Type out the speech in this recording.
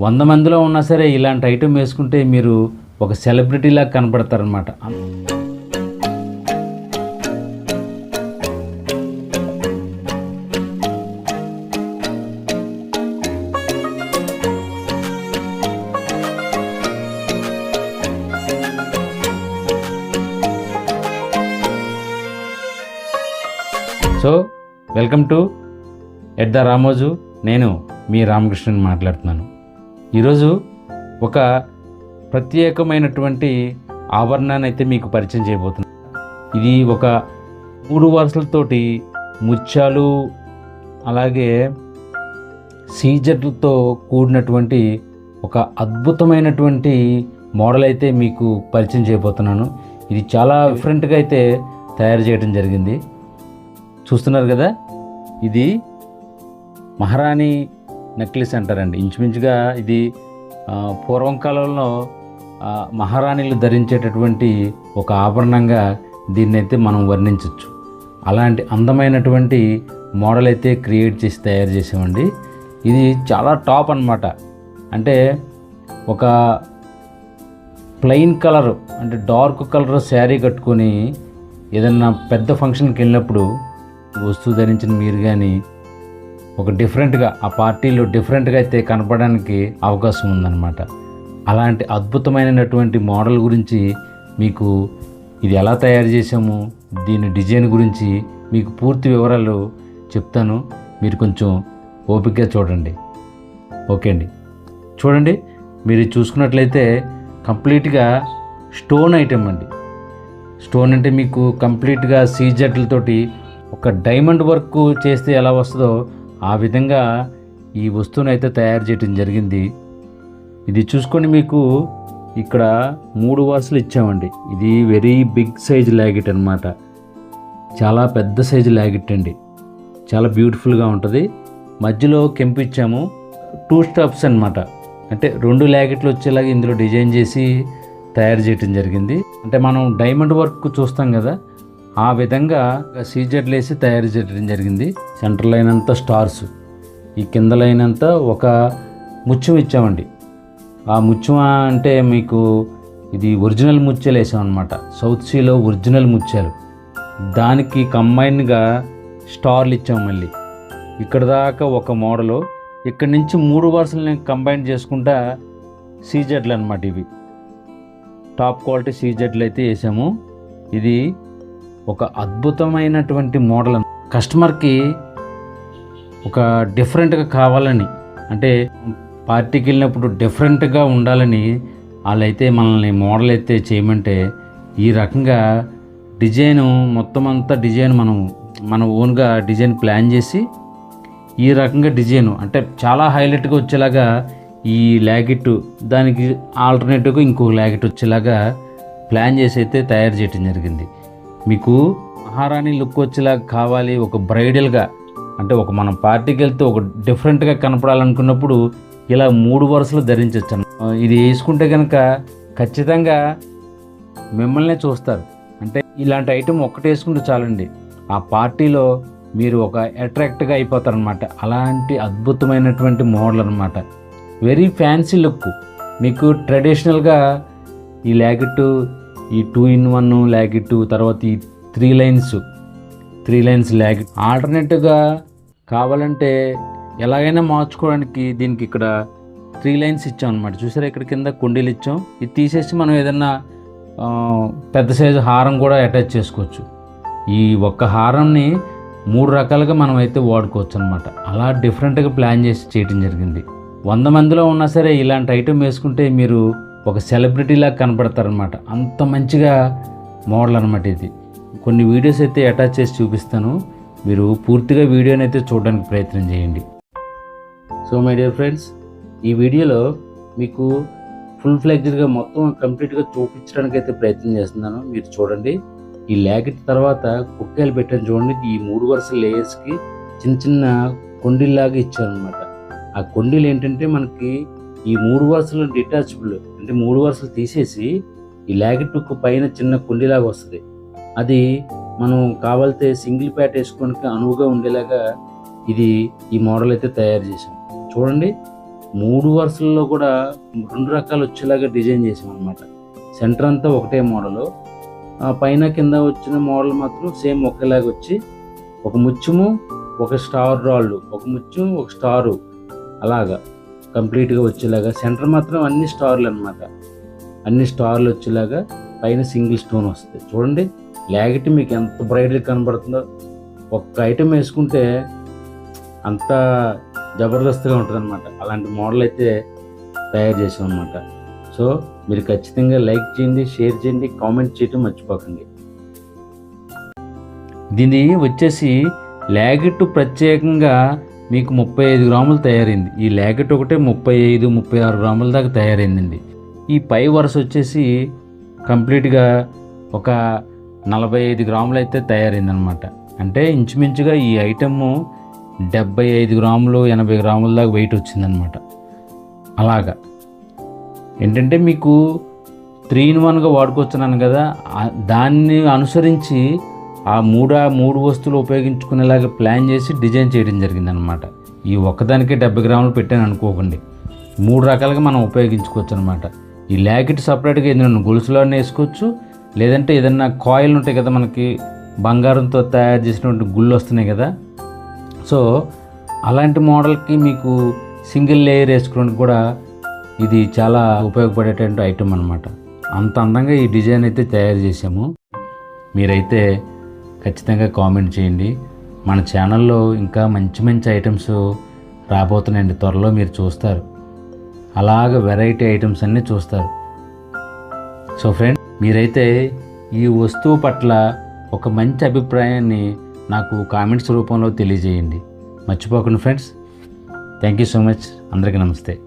వంద మందిలో ఉన్నా సరే ఇలాంటి ఐటెం వేసుకుంటే మీరు ఒక సెలబ్రిటీలా కనపడతారనమాట so welcome to at the Ramoju. నేను మీ రామకృష్ణుని మాట్లాడుతున్నాను. ఈరోజు ఒక ప్రత్యేకమైనటువంటి ఆభరణాన్ని అయితే మీకు పరిచయం చేయబోతున్నాను. ఇది ఒక మూడు వరుసలతోటి ముత్యాలు అలాగే సీజర్లతో కూడినటువంటి ఒక అద్భుతమైనటువంటి మోడల్ అయితే మీకు పరిచయం చేయబోతున్నాను. ఇది చాలా డిఫరెంట్గా అయితే తయారు చేయడం జరిగింది. చూస్తున్నారు కదా? ఇది మహారాణి నెక్లెస్ అంటారండి. ఇంచుమించుగా ఇది పూర్వం కాలంలో మహారాణిలు ధరించేటటువంటి ఒక ఆభరణంగా దీన్ని అయితే మనం వర్ణించవచ్చు అలాంటి అందమైనటువంటి మోడల్ అయితే క్రియేట్ చేసి తయారు చేసామండి. ఇది చాలా టాప్ అన్నమాట. అంటే ఒక ప్లెయిన్ కలర్ అంటే డార్క్ కలర్ శారీ కట్టుకొని ఏదన్నా పెద్ద ఫంక్షన్కి వెళ్ళినప్పుడు వస్తువు ధరించిన మీరు కానీ ఒక డిఫరెంట్గా ఆ పార్టీలో డిఫరెంట్గా అయితే కనపడడానికి అవకాశం ఉందన్నమాట. అలాంటి అద్భుతమైనటువంటి మోడల్ గురించి మీకు ఇది ఎలా తయారు చేసాము దీని డిజైన్ గురించి మీకు పూర్తి వివరాలు చెప్తాను. మీరు కొంచెం ఓపికగా చూడండి. ఓకే అండి. చూడండి మీరు చూసుకున్నట్లయితే కంప్లీట్గా స్టోన్ ఐటెం అండి. స్టోన్ అంటే మీకు కంప్లీట్గా సీజెట్లతోటి ఒక డైమండ్ వర్క్ చేస్తే ఎలా వస్తుందో ఆ విధంగా ఈ వస్తువును అయితే తయారు చేయడం జరిగింది. ఇది చూసుకొని మీకు ఇక్కడ మూడు వరుసలు ఇచ్చామండి. ఇది వెరీ బిగ్ సైజ్ లాగిట్ అనమాట చాలా పెద్ద సైజు లాగిట్ అండి. చాలా బ్యూటిఫుల్గా ఉంటుంది. మధ్యలో కెంపు ఇచ్చాము. టూ స్టాప్స్ అన్నమాట. అంటే రెండు లాకెట్లు వచ్చేలాగా ఇందులో డిజైన్ చేసి తయారు చేయటం జరిగింది. అంటే మనం డైమండ్ వర్క్ చూస్తాం కదా ఆ విధంగా సీజెట్లు వేసి తయారు చేయడం జరిగింది. సెంటర్ లైన్ అంతా స్టార్స్. ఈ కింద లైన్ అంతా ఒక ముత్యం ఇచ్చామండి. ఆ ముత్యం అంటే మీకు ఇది ఒరిజినల్ ముత్యాలు వేసామన్నమాట. సౌత్ సీలో ఒరిజినల్ ముత్యాలు దానికి కంబైన్గా స్టార్లు ఇచ్చాం మళ్ళీ. ఇక్కడ దాకా ఒక మోడలు. ఇక్కడ నుంచి మూడు వరుసలు కంబైన్ చేసుకుంటా సీజెడ్లు అనమాట ఇవి. టాప్ క్వాలిటీ సీజెడ్లు అయితే వేసాము. ఇది ఒక అద్భుతమైనటువంటి మోడల్ కస్టమర్కి ఒక డిఫరెంట్గా కావాలని అంటే పార్టీకి వెళ్ళినప్పుడు డిఫరెంట్గా ఉండాలని వాళ్ళైతే మనల్ని మోడల్ అయితే చేయమంటే ఈ రకంగా డిజైన్ మొత్తం అంతా డిజైన్ మనం మన ఓన్గా డిజైన్ ప్లాన్ చేసి ఈ రకంగా డిజైన్ అంటే చాలా హైలైట్గా వచ్చేలాగా ఈ లాగిట్ దానికి ఆల్టర్నేటివ్గా ఇంకో లాగిట్ వచ్చేలాగా ప్లాన్ చేసి అయితే తయారు చేయడం జరిగింది. మీకు మహారాణి లుక్ వచ్చేలాగా కావాలి ఒక బ్రైడల్గా అంటే ఒక మనం పార్టీకి వెళ్తే ఒక డిఫరెంట్గా కనపడాలనుకున్నప్పుడు ఇలా మూడు వరుసలు ధరించవచ్చు ఇది వేసుకుంటే కనుక ఖచ్చితంగా మిమ్మల్నే చూస్తారు. అంటే ఇలాంటి ఐటెం ఒక్కటి వేసుకుంటే చాలండి. ఆ పార్టీలో మీరు ఒక అట్రాక్ట్గా అయిపోతారనమాట అలాంటి అద్భుతమైనటువంటి మోడల్ అనమాట వెరీ ఫ్యాన్సీ లుక్. మీకు ట్రెడిషనల్గా ఈ లాగిట్ ఈ టూ ఇన్ వన్ లాగిట్ తర్వాత ఈ three lines three lines lag ఆల్టర్నేటివ్గా కావాలంటే ఎలాగైనా మార్చుకోవడానికి దీనికి ఇక్కడ త్రీ లైన్స్ ఇచ్చాం అనమాట చూసారా ఇక్కడ కింద కుండీలు ఇచ్చాం. ఇది తీసేసి మనం ఏదన్నా పెద్ద సైజు హారం కూడా అటాచ్ చేసుకోవచ్చు. ఈ ఒక్క హారంని మూడు రకాలుగా మనం అయితే వాడుకోవచ్చు అనమాట అలా డిఫరెంట్గా ప్లాన్ చేసి చేయడం జరిగింది. వంద మందిలో ఉన్నా సరే ఇలాంటి ఐటెం వేసుకుంటే మీరు ఒక సెలబ్రిటీలా కనపడతారనమాట అంత మంచిగా మోడల్ అనమాట ఇది. కొన్ని వీడియోస్ అయితే అటాచ్ చేసి చూపిస్తాను. మీరు పూర్తిగా వీడియోని అయితే చూడడానికి ప్రయత్నం చేయండి. సో మై డియర్ ఫ్రెండ్స్ ఈ వీడియోలో మీకు ఫుల్ ఫ్లెగ్జ్డ్గా మొత్తం కంప్లీట్గా చూపించడానికి అయితే ప్రయత్నం చేస్తున్నాను. మీరు చూడండి. ఈ ల్యాకెట్ తర్వాత కుక్కలు పెట్టాను చూడండి. ఈ మూడు వరుస లేయర్స్కి చిన్న చిన్న కొండిల్లాగా ఇచ్చారనమాట ఆ కొండీలు ఏంటంటే మనకి ఈ మూడు వరుసలు డిటాచబుల్ అంటే మూడు వరుసలు తీసేసి ఈ లాకెట్ పైన చిన్న కుండీలాగా వస్తుంది. అది మనం కావాలితే సింగిల్ ప్యాట్ వేసుకోవడానికి అనువుగా ఉండేలాగా ఇది ఈ మోడల్ అయితే తయారు చేసాం చూడండి మూడు వరుసల్లో కూడా రెండు రకాలు వచ్చేలాగా డిజైన్ చేసాం అనమాట సెంటర్ అంతా ఒకటే మోడలు. పైన కింద వచ్చిన మోడల్ మాత్రం సేమ్ ఒకేలాగా వచ్చి ఒక ముత్యము ఒక స్టార్ రాళ్ళు ఒక ముత్యం ఒక స్టారు అలాగా. కంప్లీట్గా వచ్చేలాగా సెంటర్ మాత్రం అన్ని స్టార్లు అనమాట అన్ని స్టార్లు వచ్చేలాగా పైన సింగిల్ స్టోన్ వస్తుంది చూడండి లాగిట్ మీకు ఎంత బ్రైట్గా కనబడుతుందో. ఒక్క ఐటెం వేసుకుంటే అంత జబర్దస్త్గా ఉంటుంది అనమాట అలాంటి మోడల్ అయితే తయారు చేసాం అనమాట సో మీరు ఖచ్చితంగా లైక్ చేయండి షేర్ చేయండి కామెంట్ చేయటం మర్చిపోకండి. దీని వచ్చేసి లాగిట్ ప్రత్యేకంగా మీకు ముప్పై ఐదు గ్రాములు తయారైంది. ఈ ల్యాకెట్ ఒకటే ముప్పై ఐదు ముప్పై ఆరు గ్రాముల దాకా తయారైందండి. ఈ పై వరుస వచ్చేసి కంప్లీట్గా ఒక నలభై ఐదు గ్రాములు అయితే తయారైందనమాట అంటే ఇంచుమించుగా ఈ ఐటెము డెబ్బై ఐదు గ్రాములు ఎనభై గ్రాముల దాకా వెయిట్ వచ్చిందనమాట అలాగా. ఏంటంటే మీకు త్రీ ఇన్ వన్గా వాడుకొస్తున్నాను కదా దాన్ని అనుసరించి ఆ మూడు ఆ మూడు వస్తువులు ఉపయోగించుకునేలాగా ప్లాన్ చేసి డిజైన్ చేయడం జరిగిందనమాట ఈ ఒక్కదానికి డెబ్బై గ్రాములు పెట్టాను అనుకోకండి. మూడు రకాలుగా మనం ఉపయోగించుకోవచ్చు అనమాట ఈ ల్యాకెట్ సపరేట్గా ఏదైనా గొలుసులోనే వేసుకోవచ్చు. లేదంటే ఏదైనా కాయిల్ ఉంటాయి కదా మనకి బంగారంతో తయారు చేసినటువంటి గుళ్ళు వస్తున్నాయి కదా. సో అలాంటి మోడల్కి మీకు సింగిల్ లేయర్ వేసుకోవడానికి కూడా ఇది చాలా ఉపయోగపడేటువంటి ఐటెం అనమాట అంత అందంగా ఈ డిజైన్ అయితే తయారు చేసాము మీరైతే ఖచ్చితంగా కామెంట్ చేయండి. మన ఛానల్లో ఇంకా మంచి మంచి ఐటమ్స్ రాబోతున్నాయండి. త్వరలో మీరు చూస్తారు. అలాగ వెరైటీ ఐటమ్స్ అన్నీ చూస్తారు. సో ఫ్రెండ్ మీరైతే ఈ వస్తువు పట్ల ఒక మంచి అభిప్రాయాన్ని నాకు కామెంట్స్ రూపంలో తెలియజేయండి. మర్చిపోకండి friends. Thank you so much. అందరికీ నమస్తే.